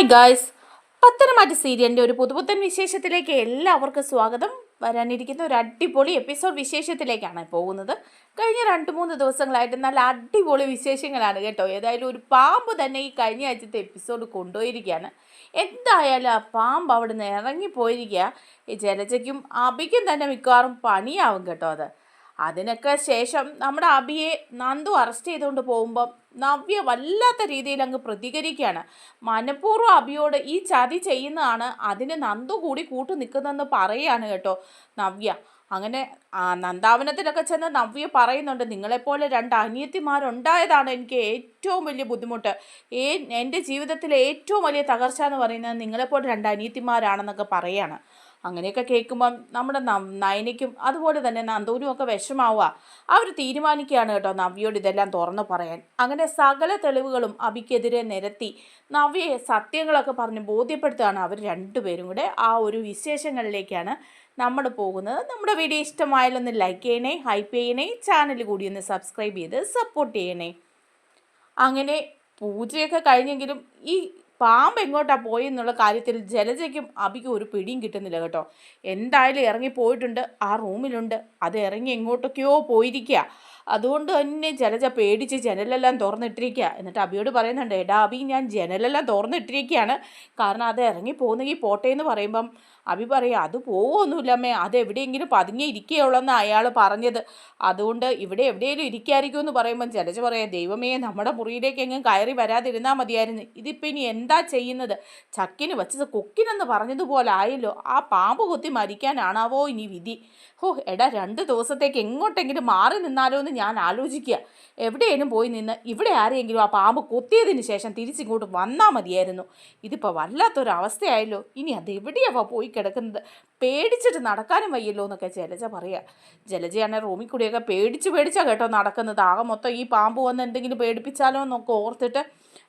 Hi guys പത്തനംമാറ്റ സീരിയലിന്റെ ഒരു പുതുപുത്തൻ വിശേഷത്തിലേക്ക് എല്ലാവർക്കും സ്വാഗതം. വരാനിരിക്കുന്ന ഒരു അടിപൊളി എപ്പിസോഡ് വിശേഷത്തിലേക്കാണ് പോകുന്നത്. കഴിഞ്ഞ രണ്ട് മൂന്ന് ദിവസങ്ങളായിട്ട് നല്ല അടിപൊളി വിശേഷങ്ങളാണ് കേട്ടോ. ഏതായാലും ഒരു പാമ്പ് തന്നെ ഈ കഴിഞ്ഞ ആഴ്ചത്തെ എപ്പിസോഡ് കൊണ്ടുപോയിരിക്കുകയാണ്. എന്തായാലും ആ പാമ്പ് അവിടെ നിന്ന് ഇറങ്ങിപ്പോയിരിക്കുക. ഈ ജലജയ്ക്കും അബിക്കും തന്നെ മിക്കവാറും പണിയാവും കേട്ടോ അത്. അതിനൊക്കെ ശേഷം നമ്മുടെ അബിയെ നന്ദു അറസ്റ്റ് ചെയ്തുകൊണ്ട് പോകുമ്പം നവ്യ വല്ലാത്ത രീതിയിൽ അങ്ങ് പ്രതികരിക്കുകയാണ്. മനഃപൂർവം അബിയോട് ഈ ചതി ചെയ്യുന്നതാണ് അതിന് നന്ദു കൂടി കൂട്ടു നിൽക്കുന്നതെന്ന് പറയുകയാണ് കേട്ടോ നവ്യ. അങ്ങനെ നന്ദാവനത്തിലൊക്കെ ചെന്ന് നവ്യ പറയുന്നുണ്ട് നിങ്ങളെപ്പോലെ രണ്ട് അനിയത്തിമാരുണ്ടായതാണ് എനിക്ക് ഏറ്റവും വലിയ ബുദ്ധിമുട്ട്. ഏ എന്റെ ജീവിതത്തിലെ ഏറ്റവും വലിയ തകർച്ച എന്ന് പറയുന്നത് നിങ്ങളെപ്പോലെ രണ്ട് അനിയത്തിമാരാണെന്നൊക്കെ പറയാണ്. അങ്ങനെയൊക്കെ കേൾക്കുമ്പം നമ്മുടെ നയനയ്ക്കും അതുപോലെ തന്നെ നന്ദൂരും ഒക്കെ വിഷമാവുക. അവർ തീരുമാനിക്കുകയാണ് കേട്ടോ നവ്യോട് ഇതെല്ലാം തുറന്നു പറയാൻ. അങ്ങനെ സകല തെളിവുകളും അബിക്കെതിരെ നിരത്തി നവ്യയെ സത്യങ്ങളൊക്കെ പറഞ്ഞ് ബോധ്യപ്പെടുത്തുകയാണ് അവർ രണ്ടുപേരും കൂടെ. ആ ഒരു വിശേഷങ്ങളിലേക്കാണ് നമ്മൾ പോകുന്നത്. നമ്മുടെ വീഡിയോ ഇഷ്ടമായാലൊന്ന് ലൈക്ക് ചെയ്യണേ ഹൈപ്പ് ചെയ്യണേ ചാനൽ കൂടി ഒന്ന് സബ്സ്ക്രൈബ് ചെയ്ത് സപ്പോർട്ട് ചെയ്യണേ. അങ്ങനെ പൂജയൊക്കെ കഴിഞ്ഞെങ്കിലും ഈ പാമ്പ് എങ്ങോട്ടാ പോയി എന്നുള്ള കാര്യത്തിൽ ജലജയ്ക്കും അബിക്കും ഒരു പിടിയും കിട്ടുന്നില്ല കേട്ടോ. എന്തായാലും ഇറങ്ങി പോയിട്ടുണ്ട്. ആ റൂമിലുണ്ട്. അത് ഇറങ്ങി എങ്ങോട്ടൊക്കെയോ പോയിരിക്കുക അതുകൊണ്ട് തന്നെ ജലജ പേടിച്ച് ജനലെല്ലാം തുറന്നിട്ടിരിക്കുക എന്നിട്ട് അബിയോട് പറയുന്നുണ്ട് എടാ അബി ഞാൻ ജനലെല്ലാം തുറന്നിട്ടിരിക്കുകയാണ് കാരണം അത് ഇറങ്ങി പോകുന്നെങ്കിൽ പോട്ടെ എന്ന് പറയുമ്പം അബി പറയും അത് പോവുമൊന്നുമില്ലമ്മേ അത് എവിടെയെങ്കിലും പതുങ്ങി ഇരിക്കുകയുള്ളെന്ന് അയാൾ പറഞ്ഞത്. അതുകൊണ്ട് ഇവിടെ എവിടെയെങ്കിലും ഇരിക്കായിരിക്കും എന്ന് പറയുമ്പം ചിലച്ച് പറയാം ദൈവമേ നമ്മുടെ മുറിയിലേക്ക് എങ്ങും കയറി വരാതിരുന്നാൽ മതിയായിരുന്നു. ഇതിപ്പോൾ ഇനി എന്താ ചെയ്യുന്നത്? ചക്കിന് വച്ചത് കൊക്കിനെന്ന് പറഞ്ഞതുപോലെ ആയല്ലോ. ആ പാമ്പ് കുത്തി മരിക്കാനാണാവോ ഇനി വിധി? ഹോ എടാ രണ്ട് ദിവസത്തേക്ക് എങ്ങോട്ടെങ്കിലും മാറി നിന്നാലോ എന്ന് ഞാൻ ആലോചിക്കുക എവിടെയെങ്കിലും പോയി നിന്ന് ഇവിടെ ആരെയെങ്കിലും ആ പാമ്പ് കൊത്തിയതിന് ശേഷം തിരിച്ചിങ്ങോട്ട് വന്നാൽ മതിയായിരുന്നു. ഇതിപ്പോൾ വല്ലാത്തൊരവസ്ഥയായല്ലോ. ഇനി അത് എവിടെയാവാ പോയി കിടക്കുന്നത്? പേടിച്ചിട്ട് നടക്കാനും വയ്യല്ലോ എന്നൊക്കെ ജലജ പറയുക ജലജയാണ് റൂമിൽ കൂടിയൊക്കെ പേടിച്ച് പേടിച്ചാണ് കേട്ടോ നടക്കുന്നത്. ആകെ മൊത്തം ഈ പാമ്പ് വന്ന് എന്തെങ്കിലും പേടിപ്പിച്ചാലോ എന്നൊക്കെ ഓർത്തിട്ട്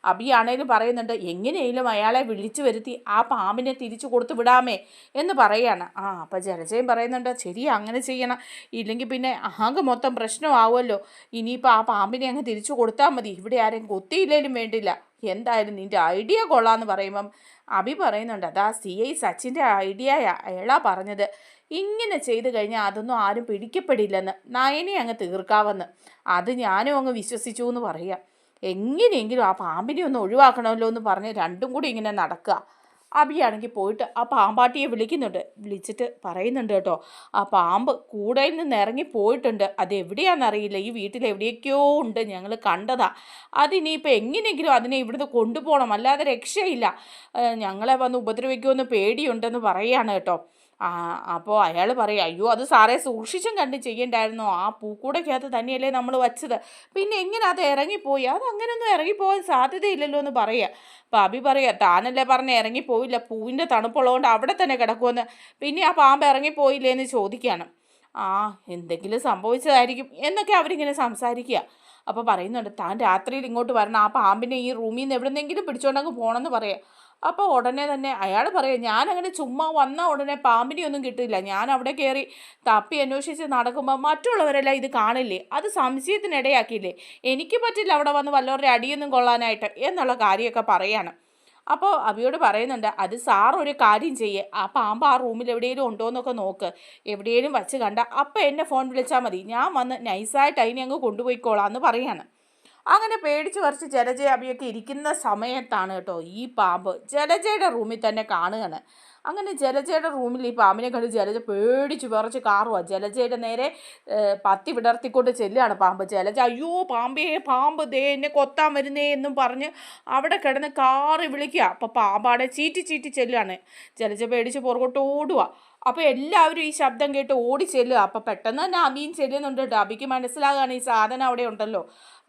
അബിയാണേലും പറയുന്നുണ്ട് എങ്ങനെയെങ്കിലും അയാളെ വിളിച്ചു വരുത്തി ആ പാമ്പിനെ തിരിച്ചു കൊടുത്തു വിടാമേ എന്ന് പറയാണ്. ആ അപ്പം ജലജയും പറയുന്നുണ്ട് ശരി അങ്ങനെ ചെയ്യണം. ഇല്ലെങ്കിൽ പിന്നെ ആകെ മൊത്തം പ്രശ്നമാവുമല്ലോ. ഇനിയിപ്പോൾ ആ പാമ്പിനെ അങ്ങ് തിരിച്ചു കൊടുത്താൽ മതി. ഇവിടെ ആരെയും കൊത്തിയില്ലേലും വേണ്ടില്ല. എന്തായാലും നിന്റെ ഐഡിയ കൊള്ളാമെന്ന് പറയുമ്പം അബി പറയുന്നുണ്ട് അതാ സി ഐ സച്ചിന്റെ ഐഡിയയാ. അയാളാ പറഞ്ഞത്. ഇങ്ങനെ ചെയ്തു കഴിഞ്ഞാൽ അതൊന്നും ആരും പിടിക്കപ്പെടില്ലെന്ന്. നയനെ അങ്ങ് തീർക്കാവെന്ന്. അത് ഞാനും അങ്ങ് വിശ്വസിച്ചു എന്ന് പറയാം. എങ്ങനെയെങ്കിലും ആ പാമ്പിനെ ഒന്ന് ഒഴിവാക്കണമല്ലോ എന്ന് പറഞ്ഞ് രണ്ടും കൂടി ഇങ്ങനെ നടക്കുക. അബിയാണെങ്കിൽ പോയിട്ട് ആ പാമ്പാട്ടിയെ വിളിക്കുന്നുണ്ട്. വിളിച്ചിട്ട് പറയുന്നുണ്ട് കേട്ടോ ആ പാമ്പ് കൂടയിൽ നിന്ന് ഇറങ്ങി പോയിട്ടുണ്ട്. അത് എവിടെയാണെന്നറിയില്ല ഈ വീട്ടിൽ എവിടെയൊക്കെയോ ഉണ്ട്. ഞങ്ങൾ കണ്ടതാ. അതിനിപ്പോൾ എങ്ങനെയെങ്കിലും അതിനെ ഇവിടുന്ന് കൊണ്ടുപോകണം. അല്ലാതെ രക്ഷയില്ല. ഞങ്ങളെ വന്ന് ഉപദ്രവിക്കുമെന്ന് പേടിയുണ്ടെന്ന് പറയുകയാണ് കേട്ടോ. അപ്പോൾ അയാൾ പറയും അയ്യോ അത് സാറേ സൂക്ഷിച്ചും കണ്ട് ചെയ്യണ്ടായിരുന്നോ? ആ പൂക്കൂടയ്ക്കകത്ത് തന്നെയല്ലേ നമ്മൾ വച്ചത്. പിന്നെ എങ്ങനെ അത് ഇറങ്ങിപ്പോയി? അത് അങ്ങനെയൊന്നും ഇറങ്ങിപ്പോകാൻ സാധ്യതയില്ലല്ലോ എന്ന് പറയുക അപ്പോൾ അബി പറയുക താനല്ലേ പറഞ്ഞ് ഇറങ്ങിപ്പോയില്ല പൂവിന്റെ തണുപ്പുള്ളതുകൊണ്ട് അവിടെ തന്നെ കിടക്കുമെന്ന് പിന്നെ ആ പാമ്പ് ഇറങ്ങിപ്പോയില്ലേ എന്ന് ചോദിക്കുകയാണ് ആ എന്തെങ്കിലും സംഭവിച്ചതായിരിക്കും എന്നൊക്കെ അവരിങ്ങനെ സംസാരിക്കുക അപ്പോൾ പറയുന്നുണ്ട് താൻ രാത്രിയിൽ ഇങ്ങോട്ട് വരണം. ആ പാമ്പിനെ ഈ റൂമിൽ നിന്ന് എവിടെന്നെങ്കിലും പിടിച്ചോണ്ടങ്ങ് പോകണമെന്ന് പറയാം. അപ്പോൾ ഉടനെ തന്നെ അയാൾ പറയും ഞാനങ്ങനെ ചുമ്മാ വന്ന ഉടനെ പാമ്പിനി ഒന്നും കിട്ടില്ല. ഞാൻ അവിടെ കയറി തപ്പി അന്വേഷിച്ച് നടക്കുമ്പോൾ മറ്റുള്ളവരെല്ലാം ഇത് കാണില്ലേ? അത് സംശയത്തിനിടയാക്കിയില്ലേ എനിക്ക് പറ്റില്ല അവിടെ വന്ന് വല്ലവരുടെ അടിയൊന്നും കൊള്ളാനായിട്ട് എന്നുള്ള കാര്യമൊക്കെ പറയാണ്. അപ്പോൾ അബിയോട് പറയുന്നുണ്ട് അത് സാർ ഒരു കാര്യം ചെയ്യേ. ആ പാമ്പ് ആ റൂമിൽ എവിടെയെങ്കിലും ഉണ്ടോ എന്നൊക്കെ നോക്ക്. എവിടെയെങ്കിലും വച്ച് കണ്ട അപ്പം എന്നെ ഫോൺ വിളിച്ചാൽ മതി. ഞാൻ വന്ന് നൈസായിട്ട് അതിനെ അങ്ങ് കൊണ്ടുപോയിക്കോളാം എന്ന് പറയാണ്. അങ്ങനെ പേടിച്ച് കുറച്ച് ജലജയ അഭിയൊക്കെ ഇരിക്കുന്ന സമയത്താണ് കേട്ടോ ഈ പാമ്പ് ജലജയുടെ റൂമിൽ തന്നെ കാണുകയാണ്. അങ്ങനെ ജലജയുടെ റൂമിൽ ഈ പാമ്പിനെ കണ്ട് ജലജ പേടിച്ച് വിറച്ച് കാറുക ജലജയുടെ നേരെ പത്തി വിടർത്തിക്കൊണ്ട് ചെല്ലുകയാണ് പാമ്പ്. ജലജ അയ്യോ പാമ്പേ പാമ്പ് ദേ എന്നെ കൊത്താൻ വരുന്നേ എന്നും പറഞ്ഞ് അവിടെ കിടന്ന് കാറി വിളിക്കുക. അപ്പോൾ പാമ്പാടെ ചീറ്റി ചീറ്റി ചെല്ലുകയാണ്. ജലജ പേടിച്ച് പുറകോട്ട് ഓടുക അപ്പോൾ എല്ലാവരും ഈ ശബ്ദം കേട്ട് ഓടി ചെല്ലുക. അപ്പോൾ പെട്ടെന്ന് തന്നെ അബിയും ചെല്ലുന്നുണ്ട്. കേട്ടോ അബിക്ക് മനസ്സിലാകുകയാണ് ഈ സാധനം അവിടെ ഉണ്ടല്ലോ.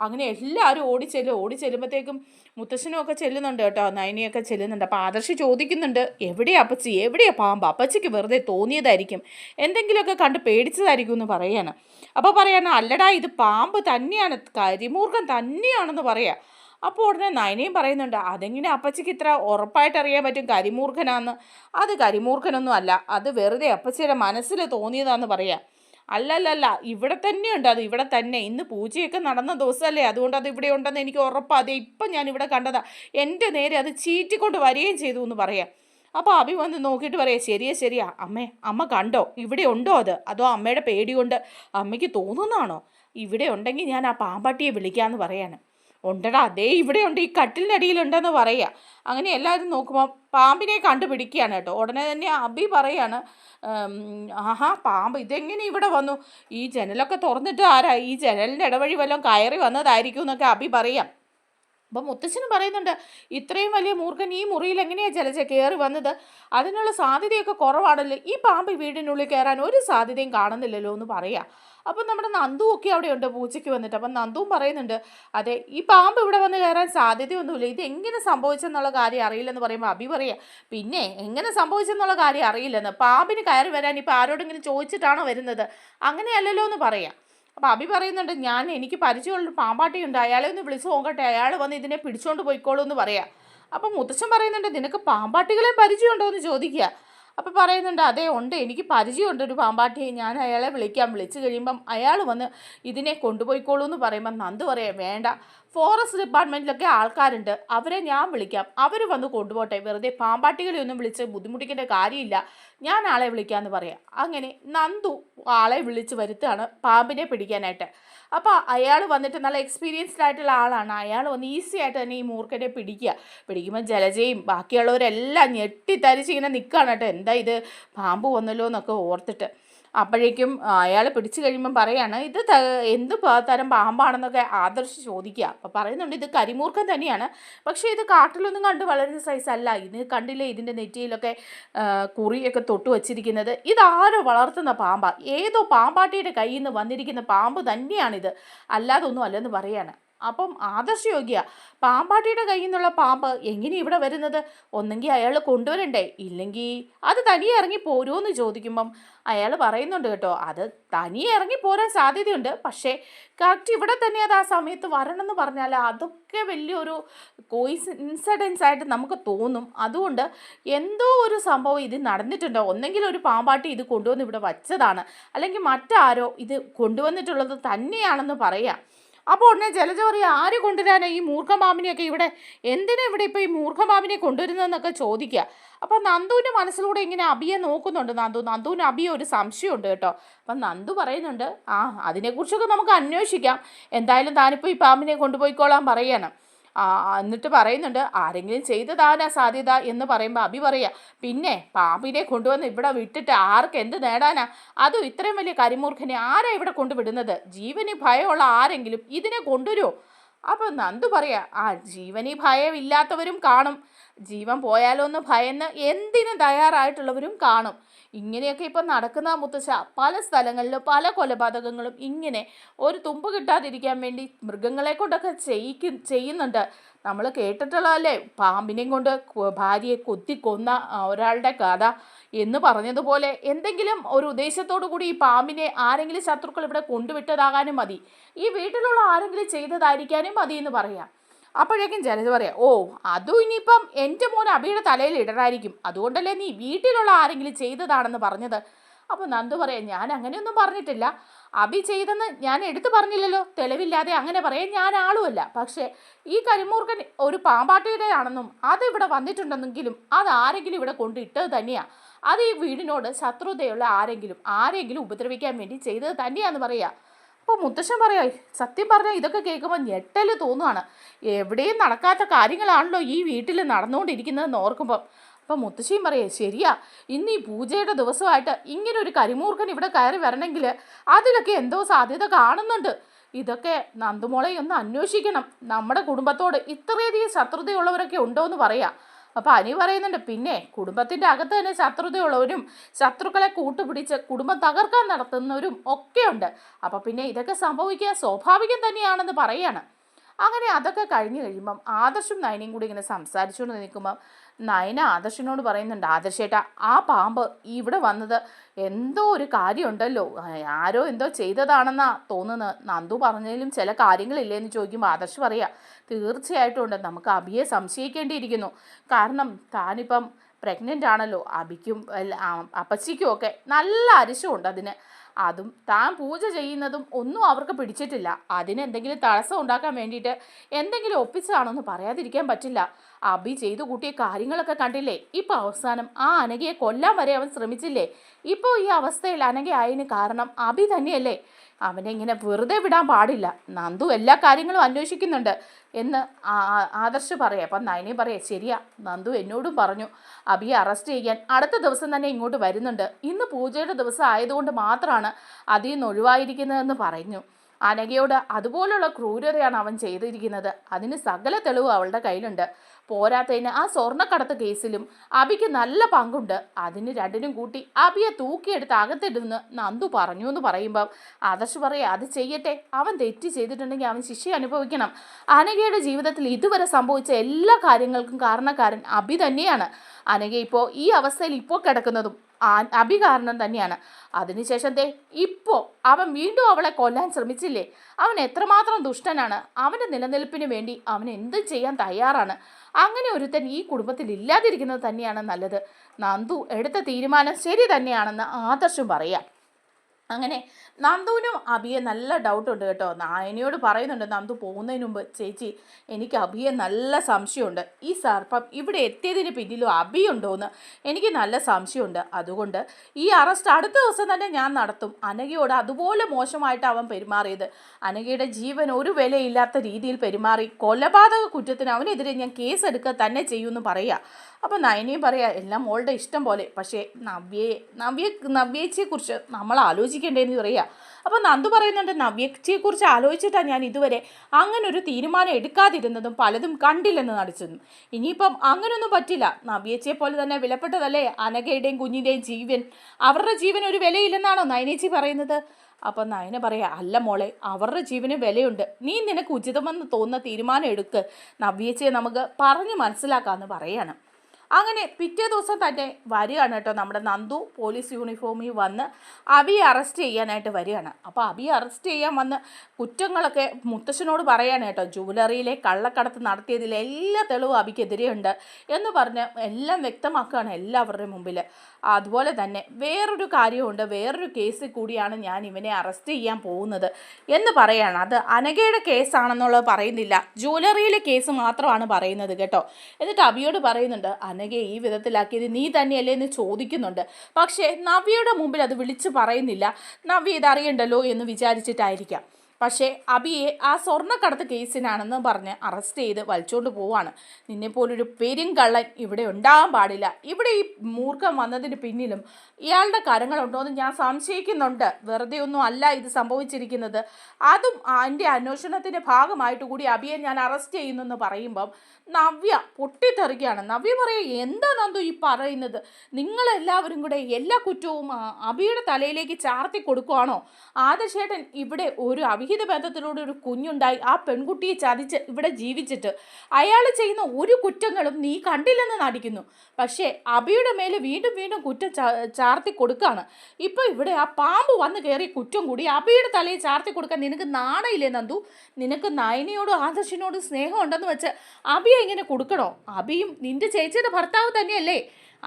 അങ്ങനെ എല്ലാവരും ഓടി ചെല്ലും ഓടി ചെല്ലുമ്പോഴത്തേക്കും മുത്തശ്ശനും ഒക്കെ ചെല്ലുന്നുണ്ട് കേട്ടോ. നൈനിയൊക്കെ ചെല്ലുന്നുണ്ട്. അപ്പോൾ ആദർശി ചോദിക്കുന്നുണ്ട് എവിടെയാ അപ്പച്ചി? എവിടെയാ പാമ്പ്? അപ്പച്ചിക്ക് വെറുതെ തോന്നിയതായിരിക്കും. എന്തെങ്കിലുമൊക്കെ കണ്ട് പേടിച്ചതായിരിക്കും എന്ന് പറയാണ്. അപ്പോൾ പറയാണ് അല്ലടാ ഇത് പാമ്പ് തന്നെയാണ്. കരിമൂർഖം തന്നെയാണെന്ന് പറയാ. അപ്പോൾ ഉടനെ നയനയും പറയുന്നുണ്ട് അതെങ്ങനെ അപ്പച്ചിക്ക് ഇത്ര ഉറപ്പായിട്ട് അറിയാൻ പറ്റും കരിമൂർഖനാന്ന്? അത് കരിമൂർഖനൊന്നും അല്ല അത് വെറുതെ അപ്പച്ചിയുടെ മനസ്സിൽ തോന്നിയതാന്ന് പറയാം. അല്ലല്ലല്ല ഇവിടെ തന്നെയുണ്ട് അത് ഇവിടെ തന്നെ. ഇന്ന് പൂജയൊക്കെ നടന്ന ദിവസമല്ലേ അതുകൊണ്ട് അത് ഇവിടെ ഉണ്ടെന്ന് എനിക്ക് ഉറപ്പാണ് അതെ ഇപ്പം ഞാൻ ഇവിടെ കണ്ടതാ. എന്റെ നേരെ അത് ചീറ്റിക്കൊണ്ട് വരികയും ചെയ്തു എന്ന് പറയാം. അപ്പോൾ അഭി വന്ന് നോക്കിയിട്ട് പറയാം ശരിയാ ശരിയാ. അമ്മേ അമ്മ കണ്ടോ? ഇവിടെ ഉണ്ടോ അത്? അതോ അമ്മയുടെ പേടി കൊണ്ട് അമ്മയ്ക്ക് തോന്നുന്നതാണോ? ഇവിടെ ഉണ്ടെങ്കിൽ ഞാൻ ആ പാമ്പാട്ടിയെ വിളിക്കാമെന്ന് പറയാണ്. ഉണ്ടടാ അതേ ഇവിടെ ഉണ്ട് ഈ കട്ടിലിനടിയിലുണ്ടെന്ന് പറയുക അങ്ങനെ എല്ലാവരും നോക്കുമ്പോൾ പാമ്പിനെ കണ്ടുപിടിക്കുകയാണ് കേട്ടോ. ഉടനെ തന്നെ അബി പറയാണ് ആഹാ പാമ്പ് ഇതെങ്ങനെ ഇവിടെ വന്നു? ഈ ജനലൊക്കെ തുറന്നിട്ട് ആരാ? ഈ ജനലിന്റെ ഇടവഴി വല്ലതും കയറി വന്നതായിരിക്കും എന്നൊക്കെ അബി പറയാം. അപ്പം മുത്തച്ഛനും പറയുന്നുണ്ട് ഇത്രയും വലിയ മൂർഖൻ ഈ മുറിയിൽ എങ്ങനെയാണ് ജലജ കയറി വന്നത്? അതിനുള്ള സാധ്യതയൊക്കെ കുറവാണല്ലോ. ഈ പാമ്പ് വീടിനുള്ളിൽ കയറാൻ ഒരു സാധ്യതയും കാണുന്നില്ലല്ലോ എന്ന് പറയാം. അപ്പം നമ്മുടെ നന്ദു ഒക്കെ അവിടെ ഉണ്ട് പൂച്ചയ്ക്ക് വന്നിട്ട്. അപ്പം നന്ദുവും പറയുന്നുണ്ട് അതെ ഈ പാമ്പ് ഇവിടെ വന്ന് കയറാൻ സാധ്യതയൊന്നുമില്ല. ഇത് എങ്ങനെ സംഭവിച്ചെന്നുള്ള കാര്യം അറിയില്ലെന്ന് പറയുമ്പോൾ അഭി പറയാ പിന്നെ എങ്ങനെ സംഭവിച്ചെന്നുള്ള കാര്യം അറിയില്ലെന്ന്? പാമ്പിന് കയറി വരാൻ ഇപ്പോൾ ആരോടെങ്കിലും ചോദിച്ചിട്ടാണോ വരുന്നത്? അങ്ങനെയല്ലല്ലോ എന്ന് പറയാം. അപ്പോൾ അഭി പറയുന്നുണ്ട് ഞാൻ എനിക്ക് പരിചയമുള്ളൊരു പാമ്പാട്ടിയുണ്ട്. അയാളെ ഒന്ന് വിളിച്ചു നോക്കട്ടെ. അയാൾ വന്ന് ഇതിനെ പിടിച്ചുകൊണ്ട് പോയിക്കോളൂ എന്ന് പറയാം. അപ്പം മുത്തച്ഛൻ പറയുന്നുണ്ട് നിനക്ക് പാമ്പാട്ടികളെ പരിചയമുണ്ടോ? എന്ന് ചോദിക്കുക. അപ്പോൾ പറയുന്നുണ്ട് അതേ ഉണ്ട്. എനിക്ക് പരിചയമുണ്ട്. ഒരു പാമ്പാട്ടിയെ ഞാൻ അയാളെ വിളിക്കാം. വിളിച്ചു കഴിയുമ്പം അയാൾ വന്ന് ഇതിനെ കൊണ്ടുപോയിക്കോളൂ എന്ന് പറയുമ്പം നന്ദു പറയാം വേണ്ട. ഫോറസ്റ്റ് ഡിപ്പാർട്ട്മെന്റിലൊക്കെ ആൾക്കാരുണ്ട്. അവരെ ഞാൻ വിളിക്കാം. അവർ വന്ന് കൊണ്ടുപോട്ടെ. വെറുതെ പാമ്പാട്ടികളെ ഒന്നും വിളിച്ച് ബുദ്ധിമുട്ടിക്കേണ്ട കാര്യമില്ല. ഞാൻ ആളെ വിളിക്കാമെന്ന് പറയാം. അങ്ങനെ നന്ദു ആളെ വിളിച്ച് വരുത്തുകയാണ് പാമ്പിനെ പിടിക്കാനായിട്ട്. അപ്പോൾ അയാൾ വന്നിട്ട് നല്ല എക്സ്പീരിയൻസ്ഡ് ആയിട്ടുള്ള ആളാണ്. അയാൾ വന്ന് ഈസി ആയിട്ട് തന്നെ ഈ മൂർക്കനെ പിടിക്കുക. പിടിക്കുമ്പോൾ ജലജയും ബാക്കിയുള്ളവരെല്ലാം ഞെട്ടിത്തരിച്ച് ഇങ്ങനെ നിൽക്കുകയാണ് കേട്ടോ. എന്താ ഇത്? പാമ്പ് വന്നല്ലോ എന്നൊക്കെ ഓർത്തിട്ട്. അപ്പോഴേക്കും അയാൾ പിടിച്ചു കഴിയുമ്പം പറയാണ് ഇത് എന്ത് തരം പാമ്പാണെന്നൊക്കെ ആദർശ് ചോദിക്കുക. അപ്പോൾ പറയുന്നുണ്ട് ഇത് കരിമൂർഖൻ തന്നെയാണ്. പക്ഷേ ഇത് കാട്ടിലൊന്നും കണ്ട് വളരുന്ന സൈസ് അല്ല. ഇത് കണ്ടില്ലേ ഇതിന്റെ നെറ്റിയിലൊക്കെ കുറിയൊക്കെ തൊട്ട് വച്ചിരിക്കുന്നത്? ഇതാരോ വളർത്തുന്ന പാമ്പാ. ഏതോ പാമ്പാട്ടിയുടെ കയ്യിൽ നിന്ന് വന്നിരിക്കുന്ന പാമ്പ് തന്നെയാണിത്. അല്ലാതൊന്നും അല്ലെന്ന് പറയാണ്. അപ്പം ആദർശയോഗ്യ പാമ്പാട്ടിയുടെ കയ്യിൽ നിന്നുള്ള പാമ്പ് എങ്ങനെ ഇവിടെ വരുന്നത്? ഒന്നെങ്കിൽ അയാൾ കൊണ്ടുവരണ്ടേ? ഇല്ലെങ്കിൽ അത് തനിയെ ഇറങ്ങി പോരുമെന്ന് ചോദിക്കുമ്പം അയാൾ പറയുന്നുണ്ട് കേട്ടോ അത് തനിയെ ഇറങ്ങി പോരാൻ സാധ്യതയുണ്ട്. പക്ഷേ കറക്റ്റ് ഇവിടെ തന്നെ അത് ആ സമയത്ത് വരണമെന്ന് പറഞ്ഞാൽ അതൊക്കെ വലിയൊരു കോയിസ് ഇൻസിഡൻസ് ആയിട്ട് നമുക്ക് തോന്നും. അതുകൊണ്ട് എന്തോ ഒരു സംഭവം ഇത് നടന്നിട്ടുണ്ടോ. ഒന്നെങ്കിൽ ഒരു പാമ്പാട്ടി ഇത് കൊണ്ടുവന്ന് ഇവിടെ വച്ചതാണ്. അല്ലെങ്കിൽ മറ്റാരോ ഇത് കൊണ്ടുവന്നിട്ടുള്ളത് തന്നെയാണെന്ന് പറയാം. അപ്പോൾ ഉടനെ ജലജ പറയുക ആര് കൊണ്ടുവരാനാണ് ഈ മൂർഖമാമിനെയൊക്കെ ഇവിടെ? എന്തിനാ ഇവിടെ ഇപ്പോൾ ഈ മൂർഖമാമിനെ കൊണ്ടുവരുന്നതെന്നൊക്കെ ചോദിക്കുക അപ്പോൾ നന്ദുവിന്റെ മനസ്സിലൂടെ ഇങ്ങനെ അബിയെ നോക്കുന്നുണ്ട് നന്ദു. നന്ദുവിന് അബിയെ ഒരു സംശയമുണ്ട് കേട്ടോ. അപ്പം നന്ദു പറയുന്നുണ്ട് ആ അതിനെക്കുറിച്ചൊക്കെ നമുക്ക് അന്വേഷിക്കാം. എന്തായാലും താനിപ്പോൾ ഈ പാമ്പിനെ കൊണ്ടുപോയിക്കോളാൻ പറയണം. എന്നിട്ട് പറയുന്നുണ്ട് ആരെങ്കിലും ചെയ്തതാനാ സാധ്യത? എന്ന് പറയുമ്പോൾ അഭി പറയുക പിന്നെ പാമ്പിനെ കൊണ്ടുവന്ന് ഇവിടെ വിട്ടിട്ട് ആർക്ക് എന്ത് നേടാനാ? അതും ഇത്രയും വലിയ കരിമൂർഖനെ ആരാ ഇവിടെ കൊണ്ടുവിടുന്നത്? ജീവന് ഭയമുള്ള ആരെങ്കിലും ഇതിനെ കൊണ്ടുവരുമോ അപ്പോൾ നന്ദു പറയാ ആ ജീവനി ഭയമില്ലാത്തവരും കാണും. ജീവൻ പോയാലോ എന്ന് ഭയന്ന് എന്തിനും തയ്യാറായിട്ടുള്ളവരും കാണും. ഇങ്ങനെയൊക്കെ ഇപ്പം നടക്കുന്ന മുത്തശ്ശ പല സ്ഥലങ്ങളിലും പല കൊലപാതകങ്ങളും ഇങ്ങനെ ഒരു തുമ്പ് കിട്ടാതിരിക്കാൻ വേണ്ടി മൃഗങ്ങളെ കൊണ്ടൊക്കെ ചെയ്യിക്കും ചെയ്യുന്നുണ്ട്. നമ്മൾ കേട്ടിട്ടുള്ളതല്ലേ പാമ്പിനെയും കൊണ്ട് ഭാര്യയെ കൊത്തിക്കൊന്ന കൊന്ന ഒരാളുടെ കഥ. എന്ന് പറഞ്ഞതുപോലെ എന്തെങ്കിലും ഒരു ഉദ്ദേശത്തോടു കൂടി ഈ പാമ്പിനെ ആരെങ്കിലും ശത്രുക്കൾ ഇവിടെ കൊണ്ടുവിട്ടതാകാനും മതി. ഈ വീട്ടിലുള്ള ആരെങ്കിലും ചെയ്തതായിരിക്കാനും മതി എന്ന് പറയാം. അപ്പോഴേക്കും ജലജ പറയാം ഓ അതും ഇനിയിപ്പം എന്റെ മോൻ അബിയുടെ തലയിൽ ഇടരായിരിക്കും അതുകൊണ്ടല്ലേ നീ വീട്ടിലുള്ള ആരെങ്കിലും ചെയ്തതാണെന്ന് പറഞ്ഞത്? അപ്പോൾ നന്ദു പറയാം ഞാൻ അങ്ങനെയൊന്നും പറഞ്ഞിട്ടില്ല. അബി ചെയ്തെന്ന് ഞാൻ എടുത്തു പറഞ്ഞില്ലല്ലോ. തെളിവില്ലാതെ അങ്ങനെ പറയാൻ ഞാൻ ആളുമല്ല. പക്ഷേ ഈ കരിമൂർഖൻ ഒരു പാമ്പാട്ടിയുടെ ആണെന്നും അത് ഇവിടെ വന്നിട്ടുണ്ടെന്നെങ്കിലും അത് ആരെങ്കിലും ഇവിടെ കൊണ്ടിട്ടത് തന്നെയാ. അത് ഈ വീടിനോട് ശത്രുതയുള്ള ആരെങ്കിലും ആരെങ്കിലും ഉപദ്രവിക്കാൻ വേണ്ടി ചെയ്തത് തന്നെയാന്ന് പറയാ. അപ്പോൾ മുത്തശ്ശൻ പറയാ സത്യം പറഞ്ഞാൽ ഇതൊക്കെ കേൾക്കുമ്പോൾ ഞെട്ടൽ തോന്നുവാണ്. എവിടെയും നടക്കാത്ത കാര്യങ്ങളാണല്ലോ ഈ വീട്ടിൽ നടന്നുകൊണ്ടിരിക്കുന്നതെന്ന് ഓർക്കുമ്പം. അപ്പം മുത്തശ്ശിയും പറയേ ശരിയാ ഇന്ന് ഈ പൂജയുടെ ദിവസമായിട്ട് ഇങ്ങനെ ഒരു കരിമൂർഖൻ ഇവിടെ കയറി വരണമെങ്കിൽ അതിലൊക്കെ എന്തോ സാധ്യത കാണുന്നുണ്ട്. ഇതൊക്കെ നന്ദുമോളെ ഒന്ന് അന്വേഷിക്കണം. നമ്മുടെ കുടുംബത്തോട് ഇത്രയധികം ശത്രുതയുള്ളവരൊക്കെ ഉണ്ടോ എന്ന് പറയാം. അപ്പോൾ അനി പറയുന്നുണ്ട് പിന്നെ കുടുംബത്തിന്റെ അകത്ത് തന്നെ ശത്രുതയുള്ളവരും ശത്രുക്കളെ കൂട്ടുപിടിച്ച് കുടുംബം തകർക്കാൻ നടത്തുന്നവരും ഒക്കെയുണ്ട്. അപ്പോൾ പിന്നെ ഇതൊക്കെ സംഭവിക്കുക സ്വാഭാവികം തന്നെയാണെന്ന് പറയാണ്. അങ്ങനെ അതൊക്കെ കഴിഞ്ഞ് കഴിയുമ്പം ആദർശും നയനയും കൂടി ഇങ്ങനെ സംസാരിച്ചുകൊണ്ട് നിൽക്കുമ്പം നയന ആദർശനോട് പറയുന്നുണ്ട് ആദർശേട്ടാ ആ പാമ്പ് ഇവിടെ വന്നത് എന്തോ ഒരു കാര്യമുണ്ടല്ലോ. ആരോ എന്തോ ചെയ്തതാണെന്നാ തോന്നുന്നത്. നന്ദു പറഞ്ഞതിലും ചില കാര്യങ്ങളില്ലേ എന്ന് ചോദിക്കുമ്പോൾ ആദർശ് പറയാ തീർച്ചയായിട്ടും ഉണ്ട്. നമുക്ക് അബിയെ സംശയിക്കേണ്ടിയിരിക്കുന്നു. കാരണം താനിപ്പം പ്രഗ്നന്റ് ആണല്ലോ. അബിക്കും അപ്പച്ചിക്കും ഒക്കെ നല്ല അരിശമുണ്ട് അതിന്. അതും താൻ പൂജ ചെയ്യുന്നതും ഒന്നും അവർക്ക് പിടിച്ചിട്ടില്ല. അതിനെന്തെങ്കിലും തടസ്സം ഉണ്ടാക്കാൻ വേണ്ടിയിട്ട് എന്തെങ്കിലും ഒപ്പിച്ചതാണെന്ന് പറയാതിരിക്കാൻ പറ്റില്ല. അബി ചെയ്തു കൂട്ടിയ കാര്യങ്ങളൊക്കെ കണ്ടില്ലേ? ഇപ്പൊ അവസാനം ആ അനഘയെ കൊല്ലാൻ വരെ അവൻ ശ്രമിച്ചില്ലേ? ഇപ്പോൾ ഈ അവസ്ഥയിൽ അനഘ ആയതിന് കാരണം അബി തന്നെയല്ലേ? അവനെ ഇങ്ങനെ വെറുതെ വിടാൻ പാടില്ല. നന്ദു എല്ലാ കാര്യങ്ങളും അന്വേഷിക്കുന്നുണ്ട് എന്ന് ആദർശ് പറയാം. അപ്പം നയനെ പറയാം ശരിയാ നന്ദു എന്നോടും പറഞ്ഞു. അബിയെ അറസ്റ്റ് ചെയ്യാൻ അടുത്ത ദിവസം തന്നെ ഇങ്ങോട്ട് വരുന്നുണ്ട്. ഇന്ന് പൂജയുടെ ദിവസം ആയതുകൊണ്ട് മാത്രമാണ് അതിൽ നിന്ന് ഒഴിവായിരിക്കുന്നതെന്ന് പറഞ്ഞു അനഘയോട് അതുപോലുള്ള ക്രൂരതയാണ് അവൻ ചെയ്തിരിക്കുന്നത്. അതിന് സകല തെളിവ് അവളുടെ കയ്യിലുണ്ട്. പോരാത്തതിന് ആ സ്വർണക്കടത്ത് കേസിലും അബിക്ക് നല്ല പങ്കുണ്ട്. അതിന് രണ്ടിനും കൂട്ടി അബിയെ തൂക്കിയെടുത്ത് അകത്തിടുന്ന് നന്ദു പറഞ്ഞു എന്ന് പറയുമ്പം ആദർശ് പറയാ അത് ചെയ്യട്ടെ. അവൻ തെറ്റ് ചെയ്തിട്ടുണ്ടെങ്കിൽ അവൻ ശിക്ഷ അനുഭവിക്കണം. അനഘയുടെ ജീവിതത്തിൽ ഇതുവരെ സംഭവിച്ച എല്ലാ കാര്യങ്ങൾക്കും കാരണക്കാരൻ അബി തന്നെയാണ്. അനഘ ഇപ്പോൾ ഈ അവസ്ഥയിൽ ഇപ്പോൾ കിടക്കുന്നതും അബി കാരണം തന്നെയാണ്. അതിനുശേഷം ദേ ഇപ്പോൾ അവൻ വീണ്ടും അവളെ കൊല്ലാൻ ശ്രമിച്ചില്ലേ? അവൻ എത്രമാത്രം ദുഷ്ടനാണ്. അവന്റെ നിലനിൽപ്പിന് വേണ്ടി അവൻ എന്തും ചെയ്യാൻ തയ്യാറാണ്. അങ്ങനെ ഒരുത്തൻ ഈ കുടുംബത്തിൽ ഇല്ലാതിരിക്കുന്നത് തന്നെയാണ് നല്ലത്. നന്ദു എടുത്ത തീരുമാനം ശരി തന്നെയാണെന്ന് ആദർശം പറയാം. അങ്ങനെ നന്ദുവിനും അബിയെ നല്ല ഡൗട്ട് ഉണ്ട് കേട്ടോ. നായനയോട് പറയുന്നുണ്ട് നന്ദു പോകുന്നതിന് മുമ്പ് ചേച്ചി എനിക്ക് അബിയെ നല്ല സംശയമുണ്ട്. ഈ സർപ്പം ഇവിടെ എത്തിയതിന് പിന്നിലും അബിയുണ്ടോയെന്ന് എനിക്ക് നല്ല സംശയമുണ്ട്. അതുകൊണ്ട് ഈ അറസ്റ്റ് അടുത്ത ദിവസം തന്നെ ഞാൻ നടത്തും. അനഘയോട് അതുപോലെ മോശമായിട്ട് അവൻ പെരുമാറിയത്. അനഘയുടെ ജീവൻ ഒരു വിലയില്ലാത്ത രീതിയിൽ പെരുമാറി. കൊലപാതക കുറ്റത്തിന് അവനെതിരെ ഞാൻ കേസ് എടുക്കുക തന്നെ ചെയ്യുമെന്ന് പറയുക അപ്പോൾ നയനയും പറയാ എല്ലാം മോളുടെ ഇഷ്ടം പോലെ. പക്ഷേ നവ്യയെ നവ്യ നവ്യേച്ചിയെക്കുറിച്ച് നമ്മൾ ആലോചിക്കേണ്ടതെന്ന് പറയുക അപ്പോൾ നന്ദു പറയുന്നുണ്ട് നവ്യയെക്കുറിച്ച് ആലോചിച്ചിട്ടാണ് ഞാൻ ഇതുവരെ അങ്ങനെ ഒരു തീരുമാനം എടുക്കാതിരുന്നതും പലതും കണ്ടില്ലെന്ന് നടിച്ചതും. ഇനിയിപ്പം അങ്ങനൊന്നും പറ്റില്ല. നവ്യച്ചയെ പോലെ തന്നെ വിലപ്പെട്ടതല്ലേ? അനഘയുടെയും കുഞ്ഞിന്റെയും ജീവൻ. അവരുടെ ജീവൻ ഒരു വിലയില്ലെന്നാണോ നയനേച്ചി പറയുന്നത്? അപ്പം നയന പറയാ അല്ല മോളെ അവരുടെ ജീവന് വിലയുണ്ട്. നീ നിനക്ക് ഉചിതമെന്ന് തോന്നുന്ന തീരുമാനം എടുക്ക്. നവ്യച്ചയെ നമുക്ക് പറഞ്ഞ് മനസ്സിലാക്കാമെന്ന് പറയാണ്. അങ്ങനെ പിറ്റേ ദിവസം തന്നെ വരികയാണ് കേട്ടോ നമ്മുടെ നന്ദു പോലീസ് യൂണിഫോമിൽ വന്ന് അബിയെ അറസ്റ്റ് ചെയ്യാനായിട്ട് വരികയാണ്. അപ്പോൾ അബിയെ അറസ്റ്റ് ചെയ്യാൻ വന്ന് കുറ്റങ്ങളൊക്കെ മുത്തശ്ശനോട് പറയാണ് കേട്ടോ ജുവലറിയിലെ കള്ളക്കടത്ത് നടത്തിയതിലെ എല്ലാ തെളിവും അബിക്കെതിരെയുണ്ട് എന്ന് പറഞ്ഞ് എല്ലാം വ്യക്തമാക്കുകയാണ് എല്ലാവരുടെയും മുമ്പിൽ അതുപോലെ തന്നെ വേറൊരു കാര്യമുണ്ട് വേറൊരു കേസ് കൂടിയാണ് ഞാൻ ഇവനെ അറസ്റ്റ് ചെയ്യാൻ പോകുന്നത് എന്ന് പറയാണ്. അത് അനഘയുടെ കേസാണെന്നുള്ളത് പറയുന്നില്ല. ജ്വല്ലറിയിലെ കേസ് മാത്രമാണ് പറയുന്നത് കേട്ടോ. എന്നിട്ട് അബിയോട് പറയുന്നുണ്ട് അനഘയെ ഈ വിധത്തിലാക്കിയത് നീ തന്നെയല്ലേ? എന്ന് ചോദിക്കുന്നുണ്ട്. പക്ഷേ നവ്യയുടെ മുമ്പിൽ അത് വിളിച്ചു പറയുന്നില്ല. നവ്യ ഇതറിയണ്ടല്ലോ? എന്ന് വിചാരിച്ചിട്ടായിരിക്കാം. പക്ഷേ അബിയെ ആ സ്വർണക്കടത്ത് കേസിനാണെന്ന് പറഞ്ഞ് അറസ്റ്റ് ചെയ്ത് വലിച്ചുകൊണ്ട് പോവാണ്. നിന്നെപ്പോലൊരു പെരുങ്കള്ളൻ ഇവിടെ ഉണ്ടാകാൻ പാടില്ല. ഇവിടെ ഈ മൂർഖം വന്നതിന് പിന്നിലും ഇയാളുടെ കരങ്ങളുണ്ടോ എന്ന് ഞാൻ സംശയിക്കുന്നുണ്ട്. വെറുതെ ഒന്നും അല്ല ഇത് സംഭവിച്ചിരിക്കുന്നത്. അതും എന്റെ അന്വേഷണത്തിന്റെ ഭാഗമായിട്ട് കൂടി അബിയെ ഞാൻ അറസ്റ്റ് ചെയ്യുന്നു എന്ന് പറയുമ്പം നവ്യ പൊട്ടിത്തെറുകയാണ് നവ്യ പറയുക എന്താ നന്ദു ഈ പറയുന്നത്? നിങ്ങളെല്ലാവരും കൂടെ എല്ലാ കുറ്റവും അബിയുടെ തലയിലേക്ക് ചാർത്തി കൊടുക്കുവാണോ? ആദശേട്ടൻ ഇവിടെ ഒരു അവിഹിത ബന്ധത്തിലൂടെ ഒരു കുഞ്ഞുണ്ടായി ആ പെൺകുട്ടിയെ ചതിച്ച് ഇവിടെ ജീവിച്ചിട്ട്. അയാൾ ചെയ്യുന്ന ഒരു കുറ്റങ്ങളും നീ കണ്ടില്ലെന്ന് നടിക്കുന്നു. പക്ഷേ അബിയുടെ മേലെ വീണ്ടും വീണ്ടും കുറ്റം ചാർത്തി കൊടുക്കുകയാണ് ഇപ്പോൾ ഇവിടെ ആ പാമ്പ് വന്ന് കയറി കുറ്റം കൂടി അബിയുടെ തലയിൽ ചാർത്തി കൊടുക്കാൻ നിനക്ക് നാണയില്ലേ നന്ദു? നിനക്ക് നയനയോടും ആദർശിനോടും സ്നേഹം ഉണ്ടെന്ന് വെച്ച് അബിയെ ഇങ്ങനെ കൊടുക്കണോ? അബിയും നിന്റെ ചേച്ചിയുടെ ഭർത്താവ് തന്നെയല്ലേ?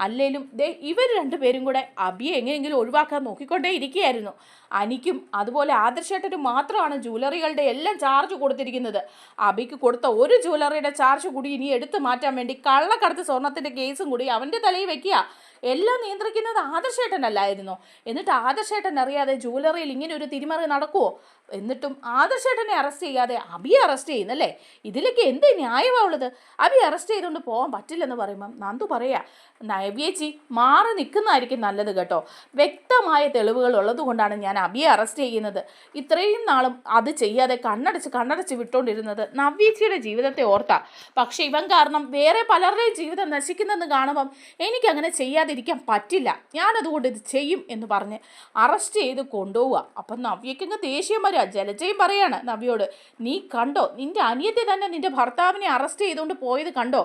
അല്ലേലും ദേ ഇവർ രണ്ടുപേരും കൂടെ അബിയെ എങ്ങനെയെങ്കിലും ഒഴിവാക്കാൻ നോക്കിക്കൊണ്ടേ ഇരിക്കുകയായിരുന്നു. അനിക്കും അതുപോലെ ആദർശേട്ടനും മാത്രമാണ് ജ്വല്ലറികളുടെ എല്ലാം ചാർജ് കൊടുത്തിരിക്കുന്നത്. അബിക്ക് കൊടുത്ത ഒരു ജ്വല്ലറിയുടെ ചാർജ് കൂടി ഇനി എടുത്തു മാറ്റാൻ വേണ്ടി കള്ളക്കടത്ത് സ്വർണത്തിന്റെ കേസും കൂടി അവന്റെ തലയിൽ വെക്കുക. എല്ലാം നിയന്ത്രിക്കുന്നത് ആദർശേട്ടനല്ലായിരുന്നോ? എന്നിട്ട് ആദർശേട്ടൻ അറിയാതെ ജ്വല്ലറിയിൽ ഇങ്ങനെ ഒരു തിരിമറി നടക്കുവോ? എന്നിട്ടും ആദർശേട്ടനെ അറസ്റ്റ് ചെയ്യാതെ അബിയെ അറസ്റ്റ് ചെയ്യുന്നല്ലേ? ഇതിലേക്ക് എന്ത് ന്യായമാവുള്ളത് അബി അറസ്റ്റ് ചെയ്തുകൊണ്ട് പോകാൻ പറ്റില്ലെന്ന് പറയുമ്പം നന്ദു പറയാ നവ്യേച്ചി മാറി നിൽക്കുന്നതായിരിക്കും നല്ലത് കേട്ടോ. വ്യക്തമായ തെളിവുകൾ ഉള്ളത് കൊണ്ടാണ് ഞാൻ അബിയെ അറസ്റ്റ് ചെയ്യുന്നത്. ഇത്രയും നാളും അത് ചെയ്യാതെ കണ്ണടച്ച് കണ്ണടച്ച് വിട്ടോണ്ടിരുന്നത് നവ്യേച്ചിയുടെ ജീവിതത്തെ ഓർത്താ. പക്ഷെ ഇവൻ കാരണം വേറെ പലരുടെയും ജീവിതം നശിക്കുന്നെന്ന് കാണുമ്പം എനിക്കങ്ങനെ ചെയ്യാതിരിക്കാൻ പറ്റില്ല. ഞാനതുകൊണ്ട് ഇത് ചെയ്യും എന്ന് പറഞ്ഞ് അറസ്റ്റ് ചെയ്ത് കൊണ്ടുപോവുക. അപ്പം നവ്യക്കങ്ങ് ദേഷ്യം വരിക ജലജയും പറയാണ് നവ്യോട് നീ കണ്ടോ? നിന്റെ അനിയത്തെ തന്നെ നിന്റെ ഭർത്താവിനെ അറസ്റ്റ് ചെയ്തുകൊണ്ട് പോയത് കണ്ടോ?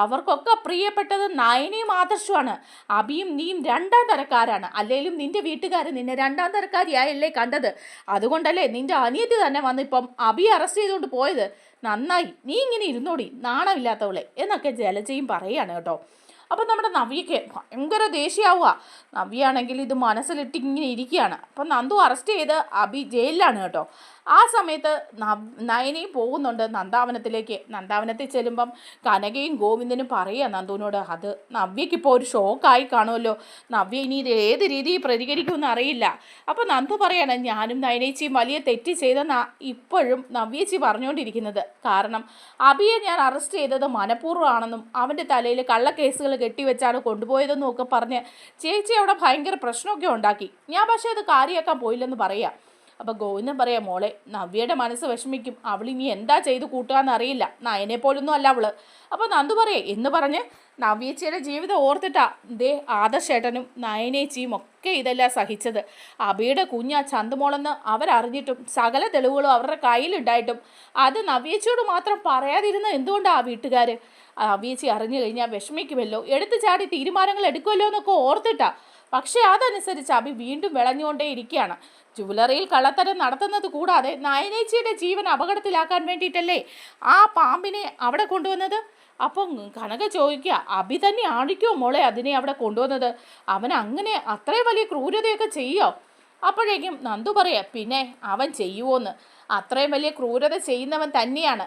അവർക്കൊക്കെ പ്രിയപ്പെട്ടത് നയനയും ആദർശമാണ് അബിയും നീയും രണ്ടാം തരക്കാരാണ്. അല്ലെങ്കിലും നിന്റെ വീട്ടുകാർ നിന്നെ രണ്ടാം തരക്കാരിയായല്ലേ കണ്ടത്? അതുകൊണ്ടല്ലേ നിന്റെ അനിയത്തി തന്നെ വന്നിപ്പം അബി അറസ്റ്റ് ചെയ്തുകൊണ്ട് പോയത്? നന്നായി. നീ ഇങ്ങനെ ഇരുന്നോടി. നാണമില്ലാത്തവളെ. എന്നൊക്കെ ജലജയും പറയാണ് കേട്ടോ. അപ്പം നമ്മുടെ നവ്യയ്ക്ക് ഭയങ്കര ദേഷ്യമാവുക നവ്യാണെങ്കിൽ ഇത് മനസ്സിലിട്ട് ഇങ്ങനെ ഇരിക്കുകയാണ്. അപ്പം നന്ദു അറസ്റ്റ് ചെയ്ത് അബി ജയിലിലാണ് കേട്ടോ. ആ സമയത്ത് നയനി നയനയും പോകുന്നുണ്ട് നന്ദാവനത്തിലേക്ക്. നന്ദാവനത്തിൽ ചെല്ലുമ്പം കനകയും ഗോവിന്ദനും പറയുക നന്ദുവിനോട് അത് നവ്യയ്ക്കിപ്പോൾ ഒരു ഷോക്കായി കാണുമല്ലോ നവ്യ ഇനി ഇത് ഏത് രീതിയിൽ പ്രതികരിക്കുമെന്ന് അറിയില്ല. അപ്പോൾ നന്ദു പറയാണ് ഞാനും നയനേച്ചിയും വലിയ തെറ്റ് ചെയ്തെന്നാ ഇപ്പോഴും നവ്യേച്ചി പറഞ്ഞുകൊണ്ടിരിക്കുന്നത്. കാരണം അബിയെ ഞാൻ അറസ്റ്റ് ചെയ്തത് മനഃപൂർവമാണെന്നും അവന്റെ തലയിൽ കള്ളക്കേസുകൾ കെട്ടിവെച്ചാണ് കൊണ്ടുപോയതെന്നും ഒക്കെ പറഞ്ഞ് ചേച്ചി അവിടെ ഭയങ്കര പ്രശ്നമൊക്കെ ഉണ്ടാക്കി. ഞാൻ പക്ഷേ അത് കാര്യമാക്കാൻ പോയില്ലെന്ന് പറയാം. അപ്പോൾ ഗോവിന്ദൻ പറയാം മോളെ നവ്യയുടെ മനസ്സ് വിഷമിക്കും. അവൾ ഇനി എന്താ ചെയ്ത് കൂട്ടുകയെന്നറിയില്ല നയനെ പോലൊന്നും അല്ല അവൾ. അപ്പോൾ നന്ദു പറയേ എന്ന് പറഞ്ഞ് നവ്യച്ചിയുടെ ജീവിതം ഓർത്തിട്ടാ ദേ ആദർശേട്ടനും നയനേച്ചിയും ഒക്കെ ഇതെല്ലാം സഹിച്ചത്. അബിയുടെ കുഞ്ഞാ ചന്തുമോളെന്ന് അവരറിഞ്ഞിട്ടും സകല തെളിവുകളും അവരുടെ കയ്യിലുണ്ടായിട്ടും അത് നവ്യേച്ചിയോട് മാത്രം പറയാതിരുന്ന എന്തുകൊണ്ടാണ് ആ വീട്ടുകാർ നവ്യച്ചി അറിഞ്ഞു കഴിഞ്ഞാൽ വിഷമിക്കുമല്ലോ. എടുത്തു ചാടി തീരുമാനങ്ങൾ എടുക്കുമല്ലോ എന്നൊക്കെ ഓർത്തിട്ടാ പക്ഷേ അതനുസരിച്ച് അബി വീണ്ടും വിളഞ്ഞുകൊണ്ടേ ഇരിക്കുകയാണ്. ജുവലറിയിൽ കള്ളത്തരം നടത്തുന്നത് കൂടാതെ നയനേച്ചിയുടെ ജീവൻ അപകടത്തിലാക്കാൻ വേണ്ടിയിട്ടല്ലേ ആ പാമ്പിനെ അവിടെ കൊണ്ടുവന്നത്? അപ്പം കനക ചോദിക്കുക അബി തന്നെ ആണിക്കോ മോളെ അതിനെ അവിടെ കൊണ്ടുവന്നത്? അവൻ അങ്ങനെ അത്രയും വലിയ ക്രൂരതയൊക്കെ ചെയ്യോ? അപ്പോഴേക്കും നന്ദു പറയാ പിന്നെ അവൻ ചെയ്യുമോന്ന് അത്രയും വലിയ ക്രൂരത ചെയ്യുന്നവൻ തന്നെയാണ്.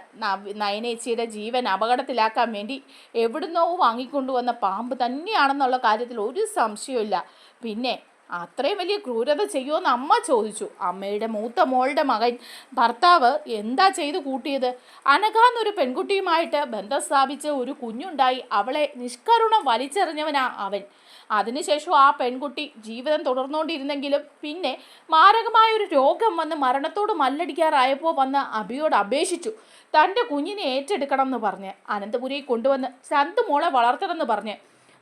നയനേച്ചിയുടെ ജീവൻ അപകടത്തിലാക്കാൻ വേണ്ടി എവിടുന്നോ വാങ്ങിക്കൊണ്ടുവന്ന പാമ്പ് തന്നെയാണെന്നുള്ള കാര്യത്തിൽ ഒരു സംശയമില്ല പിന്നെ അത്രയും വലിയ ക്രൂരത ചെയ്യുമെന്ന് അമ്മ ചോദിച്ചു. അമ്മയുടെ മൂത്ത മോളുടെ മകൻ ഭർത്താവ് എന്താ ചെയ്തു കൂട്ടിയത്? അനഘാന്നൊരു പെൺകുട്ടിയുമായിട്ട് ബന്ധം സ്ഥാപിച്ച് ഒരു കുഞ്ഞുണ്ടായി. അവളെ നിഷ്കരുണം വലിച്ചെറിഞ്ഞവനാ അവൻ. അതിനുശേഷം ആ പെൺകുട്ടി ജീവിതം തുടർന്നുകൊണ്ടിരുന്നെങ്കിലും പിന്നെ മാരകമായ ഒരു രോഗം വന്ന് മരണത്തോട് മല്ലടിക്കാറായപ്പോൾ വന്ന് അബിയോട് അപേക്ഷിച്ചു. തന്റെ കുഞ്ഞിനെ ഏറ്റെടുക്കണം എന്ന് പറഞ്ഞ് അനന്തപുരിയെ കൊണ്ടുവന്ന് ചന്തു മോളെ വളർത്തണം എന്ന് പറഞ്ഞ്.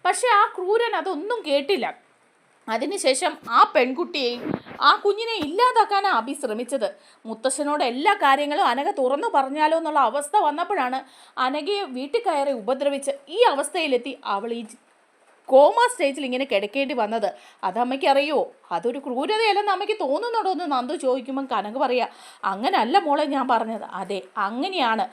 പക്ഷേ ആ ക്രൂരൻ അതൊന്നും കേട്ടില്ല. അതിനുശേഷം ആ പെൺകുട്ടിയെയും ആ കുഞ്ഞിനെ ഇല്ലാതാക്കാനാണ് അബി ശ്രമിച്ചത്. മുത്തശ്ശനോട് എല്ലാ കാര്യങ്ങളും അനഘ തുറന്നു പറഞ്ഞാലോ എന്നുള്ള അവസ്ഥ വന്നപ്പോഴാണ് അനഘയെ വീട്ടിൽ കയറി ഉപദ്രവിച്ച് ഈ അവസ്ഥയിലെത്തി അവൾ ഈ കോമ സ്റ്റേജിൽ ഇങ്ങനെ കിടക്കേണ്ടി വന്നത്. അത് അമ്മയ്ക്ക് അറിയുമോ അതൊരു ക്രൂരതയല്ലെന്ന് അമ്മയ്ക്ക് തോന്നുന്നുണ്ടോ എന്ന് നന്ദു ചോദിക്കുമ്പം കനക് പറയാ അങ്ങനല്ല മോളെ ഞാൻ പറഞ്ഞത്. അതെ അങ്ങനെയാണ്.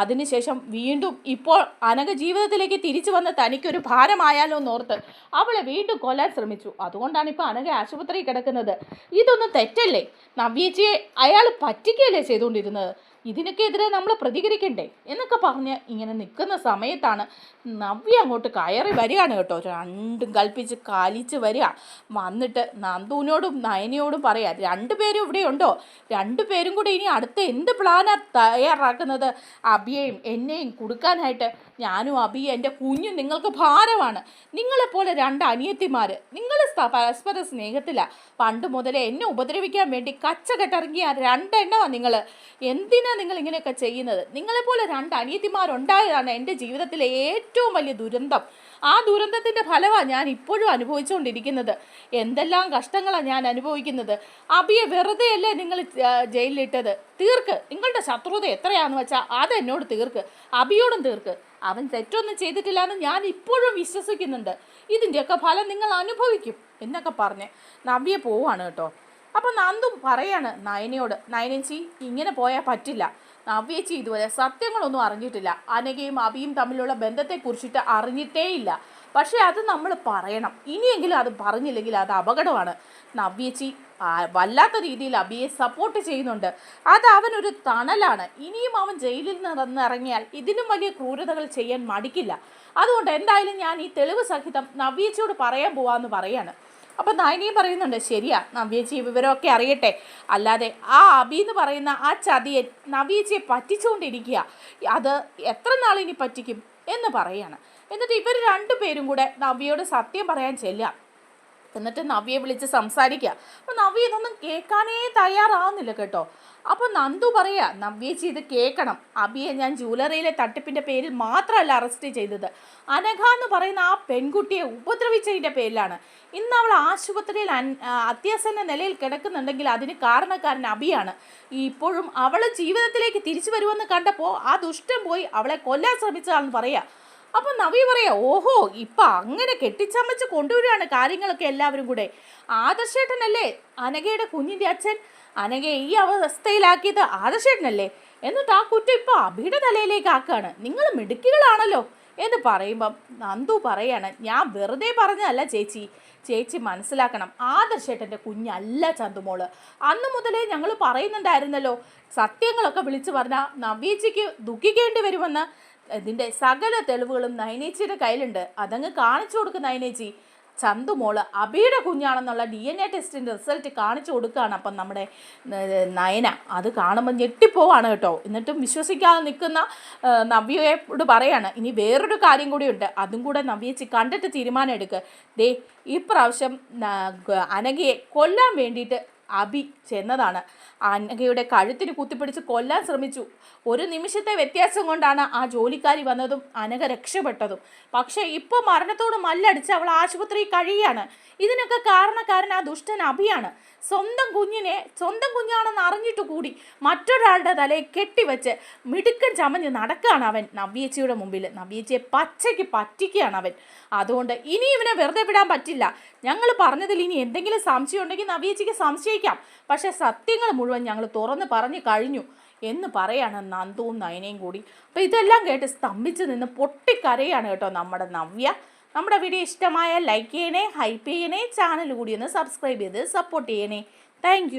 അതിനുശേഷം വീണ്ടും ഇപ്പോൾ അനഘ ജീവിതത്തിലേക്ക് തിരിച്ചു വന്ന് തനിക്കൊരു ഭാരമായാലോ എന്നോർത്ത് അവളെ വീണ്ടും കൊല്ലാൻ ശ്രമിച്ചു. അതുകൊണ്ടാണ് ഇപ്പോൾ അനഘ ആശുപത്രിയിൽ കിടക്കുന്നത്. ഇതൊന്നും തെറ്റല്ലേ? നവ്യേച്ചിയെ അയാൾ പറ്റിക്കുകയല്ലേ ചെയ്തുകൊണ്ടിരുന്നത്? ഇതിനൊക്കെ എതിരെ നമ്മൾ പ്രതികരിക്കണ്ടേ? എന്നൊക്കെ പറഞ്ഞ് ഇങ്ങനെ നിൽക്കുന്ന സമയത്താണ് നവ്യ അങ്ങോട്ട് കയറി വരികയാണ് കേട്ടോ. രണ്ടും കൽപ്പിച്ച് കാലിച്ച് വരിക. വന്നിട്ട് നന്ദുവിനോടും നയനയോടും പറയാം രണ്ടുപേരും ഇവിടെ ഉണ്ടോ? രണ്ടുപേരും കൂടി ഇനി അടുത്ത എന്ത് പ്ലാനാ തയ്യാറാക്കുന്നത്? അബിയെയും എന്നെയും കൊടുക്കാനായിട്ട് ഞാനും അബി എന്റെ കുഞ്ഞും നിങ്ങൾക്ക് ഭാരമാണ്. നിങ്ങളെപ്പോലെ രണ്ട് അനിയത്തിമാർ നിങ്ങൾ പരസ്പര സ്നേഹത്തിലാണ് പണ്ട് മുതലേ എന്നെ ഉപദ്രവിക്കാൻ വേണ്ടി കച്ചകെട്ടിറങ്ങിയ രണ്ടെണ്ണമാണ് നിങ്ങൾ എന്തിനാ നിങ്ങൾ ഇങ്ങനെയൊക്കെ ചെയ്യുന്നത്. നിങ്ങളെപ്പോലെ രണ്ട് അനിയത്തിമാരുണ്ടായതാണ് എന്റെ ജീവിതത്തിലെ ഏറ്റവും വലിയ ദുരന്തം. ആ ദുരന്തത്തിന്റെ ഫലമാണ് ഞാൻ ഇപ്പോഴും അനുഭവിച്ചുകൊണ്ടിരിക്കുന്നത്. എന്തെല്ലാം കഷ്ടങ്ങളാണ് ഞാൻ അനുഭവിക്കുന്നത്. അബിയെ വെറുതെയല്ലേ നിങ്ങൾ ജയിലിലിട്ടത്? തീർക്ക്. നിങ്ങളുടെ ശത്രുത എത്രയാണെന്ന് വെച്ചാൽ അത് എന്നോട് തീർക്ക്. അബിയോടും തീർക്ക്. അവൻ തെറ്റൊന്നും ചെയ്തിട്ടില്ല എന്ന് ഞാൻ ഇപ്പോഴും വിശ്വസിക്കുന്നുണ്ട്. ഇതിന്റെയൊക്കെ ഫലം നിങ്ങൾ അനുഭവിക്കും എന്നൊക്കെ പറഞ്ഞ് നവ്യ പോവാണ് കേട്ടോ. അപ്പം നന്ദും പറയാണ് നയനയോട് നയനച്ചി ഇങ്ങനെ പോയാൽ പറ്റില്ല. നവ്യച്ചി ഇതുവരെ സത്യങ്ങളൊന്നും അറിഞ്ഞിട്ടില്ല. അനഘയും അബിയും തമ്മിലുള്ള ബന്ധത്തെക്കുറിച്ചിട്ട് അറിഞ്ഞിട്ടേയില്ല. പക്ഷേ അത് നമ്മൾ പറയണം. ഇനിയെങ്കിലും അത് പറഞ്ഞില്ലെങ്കിൽ അത് അപകടമാണ്. നവ്യച്ചി വല്ലാത്ത രീതിയിൽ അബിയെ സപ്പോർട്ട് ചെയ്യുന്നുണ്ട്. അത് അവനൊരു തണലാണ്. ഇനിയും അവൻ ജയിലിൽ നിന്നിറങ്ങിയാൽ ഇതിനും വലിയ ക്രൂരതകൾ ചെയ്യാൻ മടിക്കില്ല. അതുകൊണ്ട് എന്തായാലും ഞാൻ ഈ തെളിവ് സഹിതം നവ്യച്ചിയോട് പറയാൻ പോവാന്ന് പറയാണ്. അപ്പം നയനിയും പറയുന്നുണ്ട് ശരിയാ നവ്യജി വിവരമൊക്കെ അറിയട്ടെ. അല്ലാതെ ആ അബി എന്ന് പറയുന്ന ആ ചതിയൻ നവ്യജിയെ പറ്റിച്ചുകൊണ്ടിരിക്കുക അത് എത്ര നാളിനി പറ്റിക്കും? എന്ന് പറയാണ്. എന്നിട്ട് ഇവർ രണ്ടു പേരും കൂടെ നവ്യയോട് സത്യം പറയാൻ ചെല്ലുക. എന്നിട്ട് നവ്യെ വിളിച്ച് സംസാരിക്കുക. അപ്പോൾ നവ്യ ഇതൊന്നും കേൾക്കാനേ തയ്യാറാവുന്നില്ല കേട്ടോ. അപ്പോൾ നന്ദു പറയാ നവ്യേച്ചി ഇത് കേൾക്കണം. അബിയെ ഞാൻ ജൂവലറിയിലെ തട്ടിപ്പിന്റെ പേരിൽ മാത്രമല്ല അറസ്റ്റ് ചെയ്തത്. അനഘ എന്ന് പറയുന്ന ആ പെൺകുട്ടിയെ ഉപദ്രവിച്ചതിന്റെ പേരിലാണ്. ഇന്ന് അവൾ ആശുപത്രിയിൽ അത്യാസന്ന നിലയിൽ കിടക്കുന്നുണ്ടെങ്കിൽ അതിന് കാരണക്കാരൻ അബിയാണ്. ഇപ്പോഴും അവൾ ജീവിതത്തിലേക്ക് തിരിച്ചു വരുമെന്ന് കണ്ടപ്പോൾ ആ ദുഷ്ടം പോയി അവളെ കൊല്ലാൻ ശ്രമിച്ചതാണെന്ന് പറയാ. അപ്പം നവി പറയാ ഓഹോ ഇപ്പൊ അങ്ങനെ കെട്ടിച്ചമച്ച് കൊണ്ടുവരികയാണ് കാര്യങ്ങളൊക്കെ എല്ലാവരും കൂടെ. ആദർശേട്ടനല്ലേ? അനഘയുടെ കുഞ്ഞിന്റെ അച്ഛൻ? അനഘയെ ഈ അവസ്ഥയിലാക്കിയത് ആദർശേട്ടനല്ലേ? എന്നിട്ട് ആ കുറ്റം ഇപ്പൊ അഭിയുടെ തലയിലേക്ക് ആക്കുകയാണ്. നിങ്ങൾ മിടുക്കികളാണല്ലോ? എന്ന് പറയുമ്പം നന്ദു പറയാണ് ഞാൻ വെറുതെ പറഞ്ഞതല്ല ചേച്ചി. ചേച്ചി മനസ്സിലാക്കണം ആദർശേട്ടന്റെ കുഞ്ഞല്ല ചന്തുമോൾ. അന്ന് മുതലേ ഞങ്ങൾ പറയുന്നുണ്ടായിരുന്നല്ലോ സത്യങ്ങളൊക്കെ വിളിച്ചു പറഞ്ഞാൽ നവ്യേച്ചിക്ക് ദുഃഖിക്കേണ്ടി വരുമെന്ന്. ഇതിന്റെ സകല തെളിവുകളും നയനേച്ചിയുടെ കയ്യിലുണ്ട്. അതങ്ങ് കാണിച്ചു കൊടുക്കും നയനേച്ചി ചന്തുമോൾ അബിയുടെ കുഞ്ഞാണെന്നുള്ള ഡി എൻ എ ടെസ്റ്റിന്റെ റിസൾട്ട് കാണിച്ചു കൊടുക്കുകയാണ് അപ്പം നമ്മുടെ നയന. അത് കാണുമ്പോൾ ഞെട്ടിപ്പോവാണ് കേട്ടോ. എന്നിട്ടും വിശ്വസിക്കാതെ നിൽക്കുന്ന നവ്യയോട് പറയാണ് ഇനി വേറൊരു കാര്യം കൂടിയുണ്ട്. അതും കൂടെ നവ്യച്ചി കണ്ടിട്ട് തീരുമാനം എടുക്കുക ദേ ഈ പ്രാവശ്യം അനഘയെ കൊല്ലാൻ വേണ്ടിയിട്ട് അബി ചെന്നതാണ്. അനഘയുടെ കഴുത്തിന് കുത്തിപ്പിടിച്ച് കൊല്ലാൻ ശ്രമിച്ചു. ഒരു നിമിഷത്തെ വ്യത്യാസം കൊണ്ടാണ് ആ ജോലിക്കാരി വന്നതും അനഘ രക്ഷപ്പെട്ടതും. പക്ഷേ ഇപ്പോൾ മരണത്തോട് മല്ലടിച്ച് അവൾ ആശുപത്രിയിൽ കഴിയാണ് ഇതിനൊക്കെ കാരണക്കാരൻ ആ ദുഷ്ടൻ അഭിയാണ് സ്വന്തം കുഞ്ഞിനെ സ്വന്തം കുഞ്ഞാണെന്ന് അറിഞ്ഞിട്ട് കൂടി മറ്റൊരാളുടെ തലയെ കെട്ടിവെച്ച് മിടുക്കൻ ചമഞ്ഞ് നടക്കുകയാണ് അവൻ. നവ്യേച്ചിയുടെ മുമ്പിൽ നവ്യേച്ചിയെ പച്ചയ്ക്ക് പറ്റിക്കുകയാണ് അവൻ. അതുകൊണ്ട് ഇനി ഇവനെ വെറുതെ വിടാൻ പറ്റില്ല. ഞങ്ങൾ പറഞ്ഞതിൽ ഇനി എന്തെങ്കിലും സംശയം ഉണ്ടെങ്കിൽ നവ്യേച്ചിക്ക് സംശയിക്കാം. പക്ഷേ സത്യങ്ങൾ മുഴുവൻ ഞങ്ങൾ തുറന്ന് പറഞ്ഞു കഴിഞ്ഞു എന്ന് പറയാണ് നന്ദുവും നയനയും കൂടി. അപ്പോൾ ഇതെല്ലാം കേട്ട് സ്തംഭിച്ച് നിന്ന് പൊട്ടിക്കരയാണ് കേട്ടോ നമ്മുടെ നവ്യ. നമ്മുടെ വീഡിയോ ഇഷ്ടമായ ലൈക്ക് ചെയ്യണേ ഹൈപ്പ് ചെയ്യണേ ചാനൽ കൂടി ഒന്ന് സബ്സ്ക്രൈബ് ചെയ്ത് സപ്പോർട്ട് ചെയ്യണേ. താങ്ക്